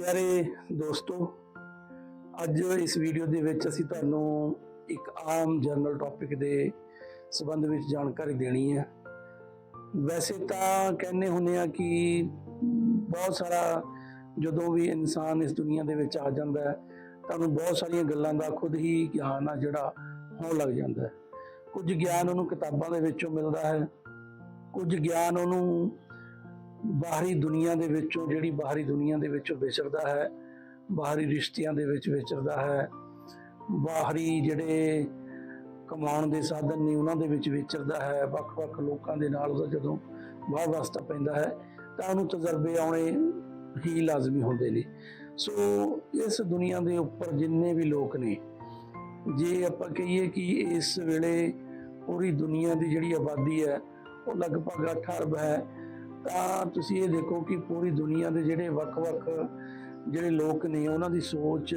ਪਿਆਰੇ ਦੋਸਤੋ, ਅੱਜ ਇਸ ਵੀਡੀਓ ਦੇ ਵਿੱਚ ਅਸੀਂ ਤੁਹਾਨੂੰ ਇੱਕ ਆਮ ਜਨਰਲ ਟੌਪਿਕ ਦੇ ਸੰਬੰਧ ਵਿੱਚ ਜਾਣਕਾਰੀ ਦੇਣੀ ਹੈ। ਵੈਸੇ ਤਾਂ ਕਹਿੰਦੇ ਹੁੰਦੇ ਆ ਕਿ ਬਹੁਤ ਸਾਰਾ ਜਦੋਂ ਵੀ ਇਨਸਾਨ ਇਸ ਦੁਨੀਆ ਦੇ ਵਿੱਚ ਆ ਜਾਂਦਾ ਹੈ ਤਾਂ ਬਹੁਤ ਸਾਰੀਆਂ ਗੱਲਾਂ ਦਾ ਖੁਦ ਹੀ ਗਿਆਨ ਆ ਜਿਹੜਾ ਹੋਣ ਲੱਗ ਜਾਂਦਾ ਹੈ। ਕੁਝ ਗਿਆਨ ਉਹਨੂੰ ਕਿਤਾਬਾਂ ਦੇ ਵਿੱਚੋਂ ਮਿਲਦਾ ਹੈ, ਕੁਝ ਗਿਆਨ ਉਹਨੂੰ ਬਾਹਰੀ ਦੁਨੀਆ ਦੇ ਵਿੱਚੋਂ ਜਿਹੜੀ ਬਾਹਰੀ ਦੁਨੀਆ ਦੇ ਵਿੱਚੋਂ ਵਿਚਰਦਾ ਹੈ, ਬਾਹਰੀ ਰਿਸ਼ਤਿਆਂ ਦੇ ਵਿੱਚ ਵਿਚਰਦਾ ਹੈ, ਬਾਹਰੀ ਜਿਹੜੇ ਕਮਾਉਣ ਦੇ ਸਾਧਨ ਨੇ ਉਹਨਾਂ ਦੇ ਵਿੱਚ ਵਿਚਰਦਾ ਹੈ, ਵੱਖ-ਵੱਖ ਲੋਕਾਂ ਦੇ ਨਾਲ ਉਹਦਾ ਜਦੋਂ ਵਾਹ ਵਾਸਤਾ ਪੈਂਦਾ ਹੈ, ਤਾਂ ਉਹਨੂੰ ਤਜਰਬੇ ਆਉਣੇ ਹੀ ਲਾਜ਼ਮੀ ਹੁੰਦੇ ਨੇ। ਸੋ ਇਸ ਦੁਨੀਆ ਦੇ ਉੱਪਰ ਜਿੰਨੇ ਵੀ ਲੋਕ ਨੇ, ਜੇ ਆਪਾਂ ਕਹੀਏ ਕਿ ਇਸ ਵੇਲੇ ਪੂਰੀ ਦੁਨੀਆ ਦੀ ਜਿਹੜੀ ਆਬਾਦੀ ਹੈ, ਉਹ ਲਗਭਗ 8 ਅਰਬ ਹੈ ਤਾਂ ਤੁਸੀਂ ਇਹ ਦੇਖੋ ਕਿ ਪੂਰੀ ਦੁਨੀਆ ਦੇ ਜਿਹੜੇ ਵੱਖ-ਵੱਖ ਜਿਹੜੇ ਲੋਕ ਨੇ, ਉਹਨਾਂ ਦੀ ਸੋਚ,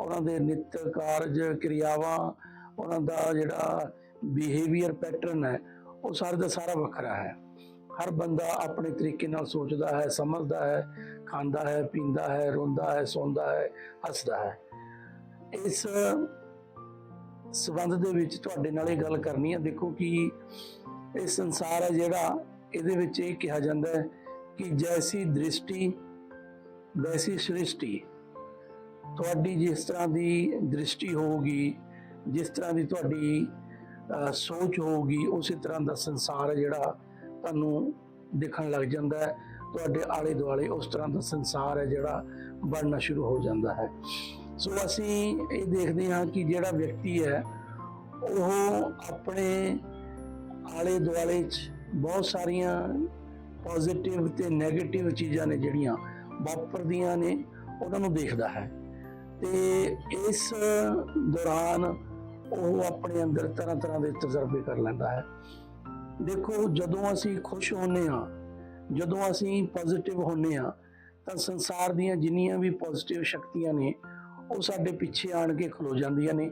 ਉਹਨਾਂ ਦੇ ਨਿੱਤ ਕਾਰਜ, ਕਿਰਿਆਵਾਂ, ਉਹਨਾਂ ਦਾ ਜਿਹੜਾ ਬਿਹੇਵੀਅਰ ਪੈਟਰਨ ਹੈ, ਉਹ ਸਾਰੇ ਦਾ ਸਾਰਾ ਵੱਖਰਾ ਹੈ। ਹਰ ਬੰਦਾ ਆਪਣੇ ਤਰੀਕੇ ਨਾਲ ਸੋਚਦਾ ਹੈ, ਸਮਝਦਾ ਹੈ, ਖਾਂਦਾ ਹੈ, ਪੀਂਦਾ ਹੈ, ਰੋਂਦਾ ਹੈ, ਸੌਂਦਾ ਹੈ, ਹੱਸਦਾ ਹੈ। ਇਸ ਸਬੰਧ ਦੇ ਵਿੱਚ ਤੁਹਾਡੇ ਨਾਲ ਇਹ ਗੱਲ ਕਰਨੀ ਹੈ। ਦੇਖੋ ਕਿ ਇਹ ਸੰਸਾਰ ਹੈ ਜਿਹੜਾ ਇਹਦੇ ਵਿੱਚ ਇਹ ਕਿਹਾ ਜਾਂਦਾ ਹੈ ਕਿ ਜੈਸੀ ਦ੍ਰਿਸ਼ਟੀ, ਵੈਸੀ ਸ੍ਰਿਸ਼ਟੀ। ਤੁਹਾਡੀ ਜਿਸ ਤਰ੍ਹਾਂ ਦੀ ਦ੍ਰਿਸ਼ਟੀ ਹੋਊਗੀ, ਜਿਸ ਤਰ੍ਹਾਂ ਦੀ ਤੁਹਾਡੀ ਸੋਚ ਹੋਊਗੀ, ਉਸੇ ਤਰ੍ਹਾਂ ਦਾ ਸੰਸਾਰ ਹੈ ਜਿਹੜਾ ਤੁਹਾਨੂੰ ਦਿਖਣ ਲੱਗ ਜਾਂਦਾ ਹੈ। ਤੁਹਾਡੇ ਆਲੇ ਦੁਆਲੇ ਉਸ ਤਰ੍ਹਾਂ ਦਾ ਸੰਸਾਰ ਹੈ ਜਿਹੜਾ ਬਣਨਾ ਸ਼ੁਰੂ ਹੋ ਜਾਂਦਾ ਹੈ। ਸੋ ਅਸੀਂ ਇਹ ਦੇਖਦੇ ਹਾਂ ਕਿ ਜਿਹੜਾ ਵਿਅਕਤੀ ਹੈ, ਉਹ ਆਪਣੇ ਆਲੇ ਦੁਆਲੇ 'ਚ ਬਹੁਤ ਸਾਰੀਆਂ ਪੋਜ਼ਿਟਿਵ ਤੇ 네ਗੇਟਿਵ ਚੀਜ਼ਾਂ ਨੇ ਜਿਹੜੀਆਂ ਵਾਪਰਦੀਆਂ ਨੇ ਉਹਨਾਂ ਨੂੰ ਦੇਖਦਾ ਹੈ। ਤੇ ਇਸ ਦੌਰਾਨ ਉਹ ਆਪਣੇ ਅੰਦਰ ਤਰ੍ਹਾਂ ਤਰ੍ਹਾਂ ਦੇ ਤਜਰਬੇ ਕਰ ਲੈਂਦਾ ਹੈ। ਦੇਖੋ ਜਦੋਂ ਅਸੀਂ ਖੁਸ਼ ਹੁੰਨੇ ਆ ਜਦੋਂ ਅਸੀਂ ਪੋਜ਼ਿਟਿਵ ਹੁੰਨੇ ਆ ਤਾਂ ਸੰਸਾਰ ਦੀਆਂ ਜਿੰਨੀਆਂ ਵੀ ਪੋਜ਼ਿਟਿਵ ਸ਼ਕਤੀਆਂ ਨੇ ਉਹ ਸਾਡੇ ਪਿੱਛੇ ਆਣ ਕੇ ਖਲੋ ਜਾਂਦੀਆਂ ਨੇ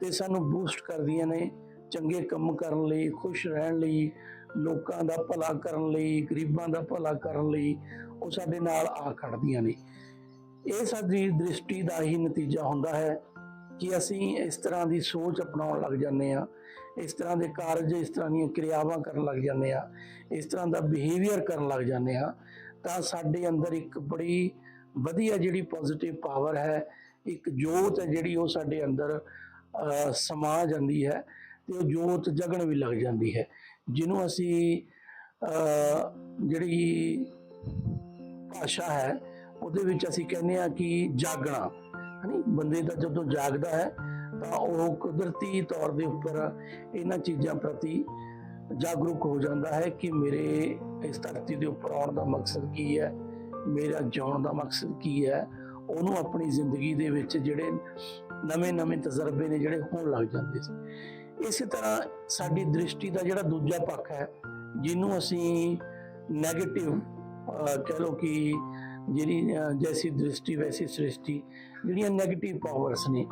ਤੇ ਸਾਨੂੰ ਬੂਸਟ ਕਰਦੀਆਂ ਨੇ ਚੰਗੇ ਕੰਮ ਕਰਨ ਲਈ ਖੁਸ਼ ਰਹਿਣ ਲਈ ਲੋਕਾਂ ਦਾ ਭਲਾ ਕਰਨ ਲਈ, ਗਰੀਬਾਂ ਦਾ ਭਲਾ ਕਰਨ ਲਈ ਉਹ ਸਾਡੇ ਨਾਲ ਆ ਖੜਦੀਆਂ ਨੇ। ਇਹ ਸਾਡੀ ਦ੍ਰਿਸ਼ਟੀ ਦਾ ਹੀ ਨਤੀਜਾ ਹੁੰਦਾ ਹੈ ਕਿ ਅਸੀਂ ਇਸ ਤਰ੍ਹਾਂ ਦੀ ਸੋਚ ਅਪਣਾਉਣ ਲੱਗ ਜਾਂਦੇ ਆ ਇਸ ਤਰ੍ਹਾਂ ਦੇ ਕਾਰਜ, ਇਸ ਤਰ੍ਹਾਂ ਦੀਆਂ ਕਿਰਿਆਵਾਂ ਕਰਨ ਲੱਗ ਜਾਂਦੇ ਆ ਇਸ ਤਰ੍ਹਾਂ ਦਾ ਬਿਹੇਵੀਅਰ ਕਰਨ ਲੱਗ ਜਾਂਦੇ ਆ ਤਾਂ ਸਾਡੇ ਅੰਦਰ ਇੱਕ ਬੜੀ ਵਧੀਆ ਜਿਹੜੀ ਪੋਜ਼ਿਟਿਵ ਪਾਵਰ ਹੈ, ਇੱਕ ਜੋਤ ਹੈ ਜਿਹੜੀ ਉਹ ਸਾਡੇ ਅੰਦਰ ਸਮਾ ਜਾਂਦੀ ਹੈ ਤੇ ਉਹ ਜੋਤ ਜਗਣ ਵੀ ਲੱਗ ਜਾਂਦੀ ਹੈ। ਜਿਹਨੂੰ ਅਸੀਂ ਜਿਹੜੀ ਭਾਸ਼ਾ ਹੈ, ਉਹਦੇ ਵਿੱਚ ਅਸੀਂ ਕਹਿੰਦੇ ਆ ਕਿ ਜਾਗਣਾ। ਹਨੀ ਬੰਦੇ ਦਾ ਜਦੋਂ ਜਾਗਦਾ ਹੈ, ਤਾਂ ਉਹ ਕੁਦਰਤੀ ਤੌਰ ਦੇ ਉੱਪਰ ਇਹਨਾਂ ਚੀਜ਼ਾਂ ਪ੍ਰਤੀ ਜਾਗਰੂਕ ਹੋ ਜਾਂਦਾ ਹੈ ਕਿ ਮੇਰੇ ਇਸ ਧਰਤੀ ਦੇ ਉੱਪਰ ਆਉਣ ਦਾ ਮਕਸਦ ਕੀ ਹੈ, ਮੇਰਾ ਜਿਉਣ ਦਾ ਮਕਸਦ ਕੀ ਹੈ। ਉਹਨੂੰ ਆਪਣੀ ਜ਼ਿੰਦਗੀ ਦੇ ਵਿੱਚ ਜਿਹੜੇ ਨਵੇਂ-ਨਵੇਂ ਤਜਰਬੇ ਨੇ ਜਿਹੜੇ ਹੋਣ ਲੱਗ ਜਾਂਦੇ ਸੀ। ਇਸੇ ਤਰ੍ਹਾਂ ਸਾਡੀ ਦ੍ਰਿਸ਼ਟੀ ਦਾ ਜਿਹੜਾ ਦੂਜਾ ਪੱਖ ਹੈ, ਜਿਹਨੂੰ ਅਸੀਂ 네ਗੇਟਿਵ ਕਹ ਲਓ ਕਿ ਜਿਹੜੀ ਜੈਸੀ ਦ੍ਰਿਸ਼ਟੀ ਵੈਸੀ ਸ੍ਰਿਸ਼ਟੀ, ਜਿਹੜੀਆਂ 네ਗੇਟਿਵ ਪਾਵਰਸ ਨੇ।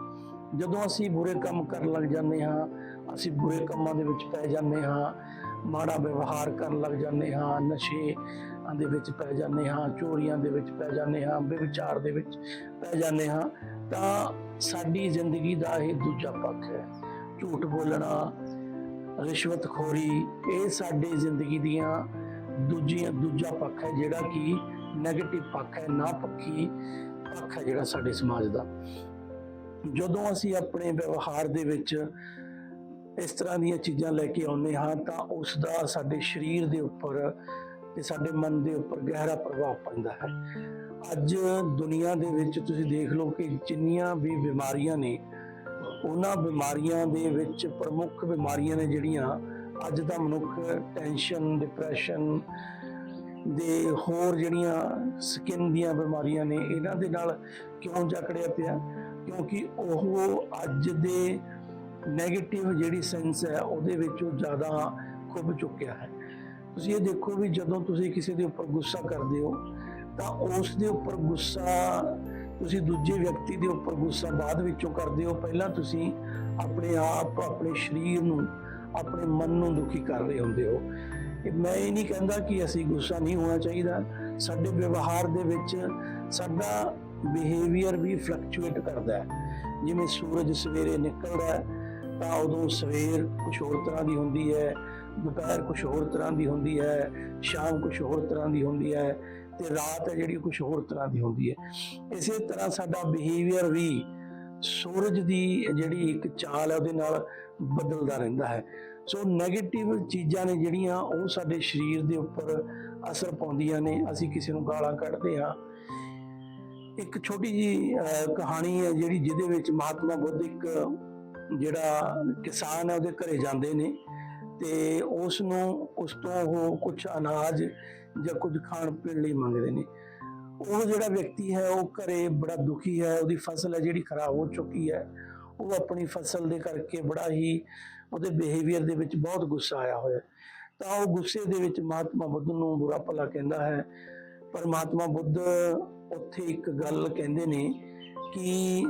ਜਦੋਂ ਅਸੀਂ ਬੁਰੇ ਕੰਮ ਕਰਨ ਲੱਗ ਜਾਂਦੇ ਹਾਂ, ਅਸੀਂ ਬੁਰੇ ਕੰਮਾਂ ਦੇ ਵਿੱਚ ਪੈ ਜਾਂਦੇ ਹਾਂ, ਮਾੜਾ ਵਿਵਹਾਰ ਕਰਨ ਲੱਗ ਜਾਂਦੇ ਹਾਂ ਨਸ਼ੇ ਦੇ ਵਿੱਚ ਪੈ ਜਾਂਦੇ ਹਾਂ, ਚੋਰੀਆਂ ਦੇ ਵਿੱਚ ਪੈ ਜਾਂਦੇ ਹਾਂ ਵਿਚਾਰ ਦੇ ਵਿੱਚ ਪੈ ਜਾਂਦੇ ਹਾਂ, ਤਾਂ ਸਾਡੀ ਜ਼ਿੰਦਗੀ ਦਾ ਇਹ ਦੂਜਾ ਪੱਖ ਹੈ। ਝੂਠ ਬੋਲਣਾ, ਰਿਸ਼ਵਤਖੋਰੀ, ਇਹ ਸਾਡੀ ਜ਼ਿੰਦਗੀ ਦੀਆਂ ਦੂਜੀਆਂ, ਦੂਜਾ ਪੱਖ ਹੈ ਜਿਹੜਾ ਕਿ 네ਗੇਟਿਵ ਪੱਖ ਹੈ ਨਾ ਪੱਖੀ ਪੱਖ ਹੈ ਜਿਹੜਾ ਸਾਡੇ ਸਮਾਜ ਦਾ। ਜਦੋਂ ਅਸੀਂ ਆਪਣੇ ਵਿਵਹਾਰ ਦੇ ਵਿੱਚ ਇਸ ਤਰ੍ਹਾਂ ਦੀਆਂ ਚੀਜ਼ਾਂ ਲੈ ਕੇ ਆਉਂਦੇ ਹਾਂ, ਤਾਂ ਉਸ ਦਾ ਸਾਡੇ ਸਰੀਰ ਦੇ ਉੱਪਰ ਤੇ ਸਾਡੇ ਮਨ ਦੇ ਉੱਪਰ ਗਹਿਰਾ ਪ੍ਰਭਾਵ ਪੈਂਦਾ ਹੈ। ਅੱਜ ਦੁਨੀਆ ਦੇ ਵਿੱਚ ਤੁਸੀਂ ਦੇਖ ਲਓ ਕਿ ਜਿੰਨੀਆਂ ਵੀ ਬਿਮਾਰੀਆਂ ਨੇ ਉਹਨਾਂ ਬਿਮਾਰੀਆਂ ਦੇ ਵਿੱਚ ਪ੍ਰਮੁੱਖ ਬਿਮਾਰੀਆਂ ਨੇ ਜਿਹੜੀਆਂ ਅੱਜ ਦਾ ਮਨੁੱਖ ਟੈਨਸ਼ਨ ਡਿਪਰੈਸ਼ਨ ਦੇ ਹੋਰ ਜਿਹੜੀਆਂ ਸਕਿਨ ਦੀਆਂ ਬਿਮਾਰੀਆਂ ਨੇ, ਇਹਨਾਂ ਦੇ ਨਾਲ ਕਿਉਂ ਜਕੜਿਆ ਪਿਆ? ਕਿਉਂਕਿ ਉਹ ਅੱਜ ਦੇ 네ਗੇਟਿਵ ਜਿਹੜੀ ਸੈਂਸ ਹੈ, ਉਹਦੇ ਵਿੱਚ ਉਹ ਜ਼ਿਆਦਾ ਖੁੱਭ ਚੁੱਕਿਆ ਹੈ। ਤੁਸੀਂ ਇਹ ਦੇਖੋ ਵੀ ਜਦੋਂ ਤੁਸੀਂ ਕਿਸੇ ਦੇ ਉੱਪਰ ਗੁੱਸਾ ਕਰਦੇ ਹੋ, ਤਾਂ ਉਸ ਦੇ ਉੱਪਰ ਗੁੱਸਾ ਤੁਸੀਂ ਦੂਜੇ ਵਿਅਕਤੀ ਦੇ ਉੱਪਰ ਗੁੱਸਾ ਬਾਅਦ ਵਿੱਚੋਂ ਕਰਦੇ ਹੋ, ਪਹਿਲਾਂ ਤੁਸੀਂ ਆਪਣੇ ਆਪ, ਆਪਣੇ ਸਰੀਰ ਨੂੰ, ਆਪਣੇ ਮਨ ਨੂੰ ਦੁਖੀ ਕਰ ਰਹੇ ਹੁੰਦੇ ਹੋ। ਮੈਂ ਇਹ ਨਹੀਂ ਕਹਿੰਦਾ ਕਿ ਅਸੀਂ ਗੁੱਸਾ ਨਹੀਂ ਹੋਣਾ ਚਾਹੀਦਾ। ਸਾਡੇ ਵਿਵਹਾਰ ਦੇ ਵਿੱਚ ਸਾਡਾ ਬਿਹੇਵੀਅਰ ਵੀ ਫਲਕਚੁਏਟ ਕਰਦਾ ਹੈ। ਜਿਵੇਂ ਸੂਰਜ ਸਵੇਰੇ ਨਿਕਲਦਾ ਹੈ, ਤਾਂ ਉਦੋਂ ਸਵੇਰ ਕੁਝ ਹੋਰ ਤਰ੍ਹਾਂ ਦੀ ਹੁੰਦੀ ਹੈ, ਦੁਪਹਿਰ ਕੁਝ ਹੋਰ ਤਰ੍ਹਾਂ ਦੀ ਹੁੰਦੀ ਹੈ, ਸ਼ਾਮ ਕੁਝ ਹੋਰ ਤਰ੍ਹਾਂ ਦੀ ਹੁੰਦੀ ਹੈ। ਤੇ ਰਾਤ ਹੈ ਜਿਹੜੀ ਕੁਝ ਹੋਰ ਤਰ੍ਹਾਂ ਦੀ ਹੁੰਦੀ ਹੈ। ਇਸੇ ਤਰ੍ਹਾਂ ਸਾਡਾ ਬਿਹੇਵੀਅਰ ਵੀ ਸੂਰਜ ਦੀ ਜਿਹੜੀ ਇੱਕ ਚਾਲ ਹੈ, ਉਹਦੇ ਨਾਲ ਬਦਲਦਾ ਰਹਿੰਦਾ ਹੈ। ਸੋ 네ਗੇਟਿਵ ਚੀਜ਼ਾਂ ਨੇ ਜਿਹੜੀਆਂ, ਉਹ ਸਾਡੇ ਸਰੀਰ ਦੇ ਉੱਪਰ ਅਸਰ ਪਾਉਂਦੀਆਂ ਨੇ। ਅਸੀਂ ਕਿਸੇ ਨੂੰ ਗਾਲਾਂ ਕੱਢਦੇ ਹਾਂ। ਇੱਕ ਛੋਟੀ ਜੀ ਕਹਾਣੀ ਹੈ ਜਿਹੜੀ ਜਿਹਦੇ ਵਿੱਚ ਮਹਾਤਮਾ ਬੁੱਧ ਇੱਕ ਜਿਹੜਾ ਕਿਸਾਨ ਹੈ, ਉਹਦੇ ਘਰੇ ਜਾਂਦੇ ਨੇ। ਤੇ ਉਸ ਨੂੰ ਉਸ ਤੋਂ ਉਹ ਕੁਝ ਅਨਾਜ ਜਾਂ ਕੁਝ ਖਾਣ ਪੀਣ ਲਈ ਮੰਗਦੇ ਨੇ। ਉਹ ਜਿਹੜਾ ਵਿਅਕਤੀ ਹੈ, ਉਹ ਘਰੇ ਬੜਾ ਦੁਖੀ ਹੈ, ਉਹਦੀ ਫਸਲ ਹੈ ਜਿਹੜੀ ਖਰਾਬ ਹੋ ਚੁੱਕੀ ਹੈ, ਉਹ ਆਪਣੀ ਫਸਲ ਦੇ ਕਰਕੇ ਬੜਾ ਹੀ ਉਹਦੇ ਬਿਹੇਵੀਅਰ ਦੇ ਵਿੱਚ ਬਹੁਤ ਗੁੱਸਾ ਆਇਆ ਹੋਇਆ ਤਾਂ ਉਹ ਗੁੱਸੇ ਦੇ ਵਿੱਚ ਮਹਾਤਮਾ ਬੁੱਧ ਨੂੰ ਬੁਰਾ ਭਲਾ ਕਹਿੰਦਾ ਹੈ। ਪਰ ਮਹਾਤਮਾ ਬੁੱਧ ਉੱਥੇ ਇੱਕ ਗੱਲ ਕਹਿੰਦੇ ਨੇ ਕਿ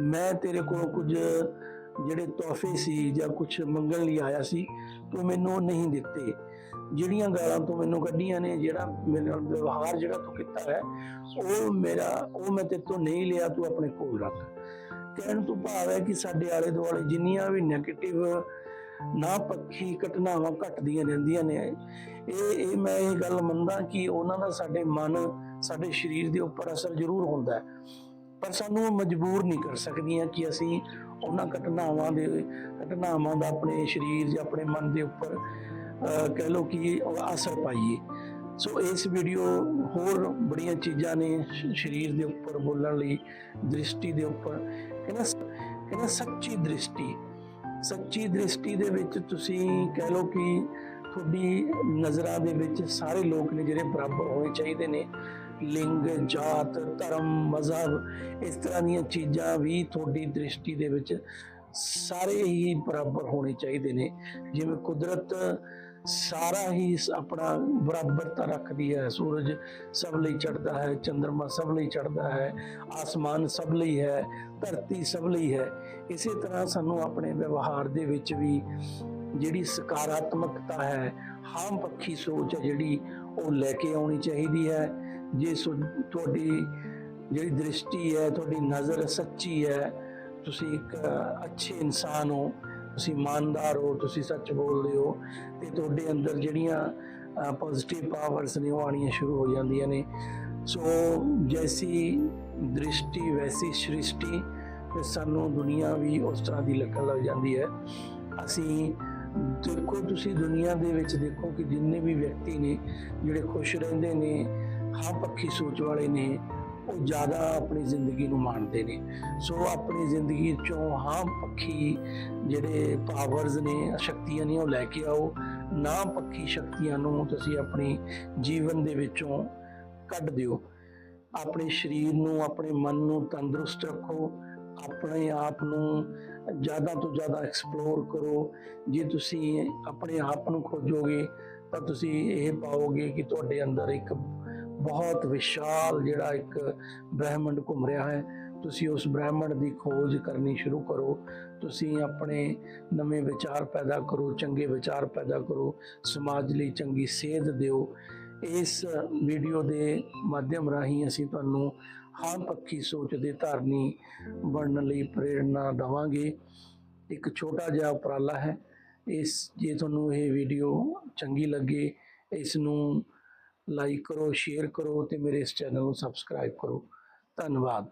ਮੈਂ ਤੇਰੇ ਕੋਲ ਕੁਝ ਜਿਹੜੇ ਤੋਹਫੇ ਸੀ ਜਾਂ ਕੁਝ ਮੰਗਣ ਲਈ ਆਇਆ ਸੀ ਤੂੰ ਮੈਨੂੰ ਨਹੀਂ ਦਿੱਤੇ। ਜਿਹੜੀਆਂ ਗਾਲਾਂ ਤੂੰ ਮੈਨੂੰ ਕੱਢੀਆਂ ਨੇ, ਜਿਹੜਾ ਮੇਰੇ ਨਾਲ ਵਿਵਹਾਰ ਜਿਹੜਾ ਤੂੰ ਕੀਤਾ ਹੈ, ਉਹ ਮੇਰਾ, ਉਹ ਮੈਂ ਤੇਰੇ ਤੋਂ ਨਹੀਂ ਲਿਆ, ਤੂੰ ਆਪਣੇ ਕੋਲ ਰੱਖ। ਕਹਿਣ ਤੋਂ ਭਾਵ ਹੈ ਕਿ ਸਾਡੇ ਆਲੇ ਦੁਆਲੇ ਜਿੰਨੀਆਂ ਵੀ ਨੈਗੇਟਿਵ ਨਾ ਪੱਖੀ ਘਟਨਾਵਾਂ ਘਟਦੀਆਂ ਰਹਿੰਦੀਆਂ ਨੇ, ਇਹ ਇਹ ਮੈਂ ਇਹ ਗੱਲ ਮੰਨਦਾ ਕਿ ਉਹਨਾਂ ਦਾ ਸਾਡੇ ਮਨ, ਸਾਡੇ ਸਰੀਰ ਦੇ ਉੱਪਰ ਅਸਰ ਜ਼ਰੂਰ ਹੁੰਦਾ ਹੈ। ਪਰ ਸਾਨੂੰ ਉਹ ਮਜਬੂਰ ਨਹੀਂ ਕਰ ਸਕਦੀਆਂ ਕਿ ਅਸੀਂ ਉਹਨਾਂ ਘਟਨਾਵਾਂ ਦੇ, ਘਟਨਾਵਾਂ ਦਾ ਆਪਣੇ ਸਰੀਰ ਜਾਂ ਆਪਣੇ ਮਨ ਦੇ ਉੱਪਰ ਕਹਿ ਲਓ ਕਿ ਅਸਰ ਪਾਈਏ। ਸੋ ਇਸ ਵੀਡੀਓ ਹੋਰ ਬੜੀਆਂ ਚੀਜ਼ਾਂ ਨੇ ਸ਼- ਸਰੀਰ ਦੇ ਉੱਪਰ ਬੋਲਣ ਲਈ, ਦ੍ਰਿਸ਼ਟੀ ਦੇ ਉੱਪਰ। ਕਹਿੰਦਾ ਕਹਿੰਦਾ ਸੱਚੀ ਦ੍ਰਿਸ਼ਟੀ। ਸੱਚੀ ਦ੍ਰਿਸ਼ਟੀ ਦੇ ਵਿੱਚ ਤੁਸੀਂ ਕਹਿ ਲਓ ਕਿ ਤੁਹਾਡੀ ਨਜ਼ਰਾਂ ਦੇ ਵਿੱਚ ਸਾਰੇ ਲੋਕ ਨੇ ਜਿਹੜੇ ਬਰਾਬਰ ਹੋਣੇ ਚਾਹੀਦੇ ਨੇ। ਲਿੰਗ, ਜਾਤ, ਧਰਮ, ਮਜ਼ਹਬ, ਇਸ ਤਰ੍ਹਾਂ ਦੀਆਂ ਚੀਜ਼ਾਂ ਵੀ ਤੁਹਾਡੀ ਦ੍ਰਿਸ਼ਟੀ ਦੇ ਵਿੱਚ ਸਾਰੇ ਹੀ ਬਰਾਬਰ ਹੋਣੇ ਚਾਹੀਦੇ ਨੇ। ਜਿਵੇਂ ਕੁਦਰਤ ਸਾਰਾ ਹੀ ਆਪਣਾ ਬਰਾਬਰਤਾ ਰੱਖਦੀ ਹੈ। ਸੂਰਜ ਸਭ ਲਈ ਚੜ੍ਹਦਾ ਹੈ ਚੰ드ਰਮਾ ਸਭ ਲਈ ਚੜ੍ਹਦਾ ਹੈ, ਆਸਮਾਨ ਸਭ ਲਈ ਹੈ, ਧਰਤੀ ਸਭ ਲਈ ਹੈ। ਇਸੇ ਤਰ੍ਹਾਂ ਸਾਨੂੰ ਆਪਣੇ ਵਿਵਹਾਰ ਦੇ ਵਿੱਚ ਵੀ ਜਿਹੜੀ ਸਕਾਰਾਤਮਕਤਾ ਹੈ, ਹਮ ਪੱਖੀ ਸੋਚ ਹੈ ਜਿਹੜੀ ਉਹ ਲੈ ਕੇ ਆਉਣੀ ਚਾਹੀਦੀ ਹੈ। ਜੇ ਸੁ- ਤੁਹਾਡੀ ਜਿਹੜੀ ਦ੍ਰਿਸ਼ਟੀ ਹੈ, ਤੁਹਾਡੀ ਨਜ਼ਰ ਸੱਚੀ ਹੈ। ਤੁਸੀਂ ਇੱਕ ਅੱਛੇ ਇਨਸਾਨ ਹੋ। ਤੁਸੀਂ ਇਮਾਨਦਾਰ ਹੋ, ਤੁਸੀਂ ਸੱਚ ਬੋਲਦੇ ਹੋ। ਤੇ ਤੁਹਾਡੇ ਅੰਦਰ ਜਿਹੜੀਆਂ ਪੋਜ਼ਿਟਿਵ ਪਾਵਰਸ ਨੇ, ਉਹ ਆਉਣੀਆਂ ਸ਼ੁਰੂ ਹੋ ਜਾਂਦੀਆਂ ਨੇ। ਸੋ, ਜੈਸੀ ਦ੍ਰਿਸ਼ਟੀ, ਵੈਸੀ ਸ੍ਰਿਸ਼ਟੀ, ਤੇ ਸਾਨੂੰ ਦੁਨੀਆ ਵੀ ਉਸ ਤਰ੍ਹਾਂ ਦੀ ਲੱਗਣ ਲੱਗ ਜਾਂਦੀ ਹੈ। ਅਸੀਂ ਦੇਖੋ, ਤੁਸੀਂ ਦੁਨੀਆ ਦੇ ਵਿੱਚ ਦੇਖੋ ਕਿ ਜਿੰਨੇ ਵੀ ਵਿਅਕਤੀ ਨੇ, ਜਿਹੜੇ ਖੁਸ਼ ਰਹਿੰਦੇ ਨੇ ਹਾਂ ਪੱਖੀ ਸੋਚ ਵਾਲੇ ਨੇ ਉਹ ਜ਼ਿਆਦਾ ਆਪਣੀ ਜ਼ਿੰਦਗੀ ਨੂੰ ਮਾਣਦੇ ਨੇ। ਸੋ ਆਪਣੀ ਜ਼ਿੰਦਗੀ ਚੋਂ ਹਾਂ ਪੱਖੀ ਜਿਹੜੇ ਪਾਵਰਸ ਨੇ, ਸ਼ਕਤੀਆਂ ਨੇ ਉਹ ਲੈ ਕੇ ਆਓ। ਨਾ ਪੱਖੀ ਸ਼ਕਤੀਆਂ ਨੂੰ ਤੁਸੀਂ ਆਪਣੇ ਜੀਵਨ ਦੇ ਵਿੱਚੋਂ ਕੱਢ ਦਿਓ। ਆਪਣੇ ਸਰੀਰ ਨੂੰ, ਆਪਣੇ ਮਨ ਨੂੰ ਤੰਦਰੁਸਤ ਰੱਖੋ। ਆਪਣੇ ਆਪ ਨੂੰ ਜ਼ਿਆਦਾ ਤੋਂ ਜ਼ਿਆਦਾ ਐਕਸਪਲੋਰ ਕਰੋ। ਜੇ ਤੁਸੀਂ ਆਪਣੇ ਆਪ ਨੂੰ ਖੋਜੋਗੇ ਤਾਂ ਤੁਸੀਂ ਇਹ ਪਾਓਗੇ ਕਿ ਤੁਹਾਡੇ ਅੰਦਰ ਇੱਕ ਬਹੁਤ ਵਿਸ਼ਾਲ ਜਿਹੜਾ ਇੱਕ ਬ੍ਰਹਿਮੰਡ ਘੁੰਮ ਰਿਹਾ ਹੈ। ਤੁਸੀਂ ਉਸ ਬ੍ਰਹਿਮੰਡ ਦੀ ਖੋਜ ਕਰਨੀ ਸ਼ੁਰੂ ਕਰੋ। ਤੁਸੀਂ ਆਪਣੇ ਨਵੇਂ ਵਿਚਾਰ ਪੈਦਾ ਕਰੋ, ਚੰਗੇ ਵਿਚਾਰ ਪੈਦਾ ਕਰੋ। ਸਮਾਜ ਲਈ ਚੰਗੀ ਸੇਧ ਦਿਓ। ਇਸ ਵੀਡੀਓ ਦੇ ਮਾਧਿਅਮ ਰਾਹੀਂ ਅਸੀਂ ਤੁਹਾਨੂੰ ਹਾਂ ਪੱਖੀ ਸੋਚ ਦੇ ਧਾਰਨੀ ਬਣਨ ਲਈ ਪ੍ਰੇਰਣਾ ਦੇਵਾਂਗੇ। ਇੱਕ ਛੋਟਾ ਜਿਹਾ ਉਪਰਾਲਾ ਹੈ। ਇਸ ਜੇ ਤੁਹਾਨੂੰ ਇਹ ਵੀਡੀਓ ਚੰਗੀ ਲੱਗੇ, ਇਸ ਨੂੰ ਲਾਈਕ ਕਰੋ ਸ਼ੇਅਰ ਕਰੋ ਤੇ ਮੇਰੇ ਇਸ ਚੈਨਲ ਨੂੰ ਸਬਸਕ੍ਰਾਈਬ ਕਰੋ। ਧੰਨਵਾਦ।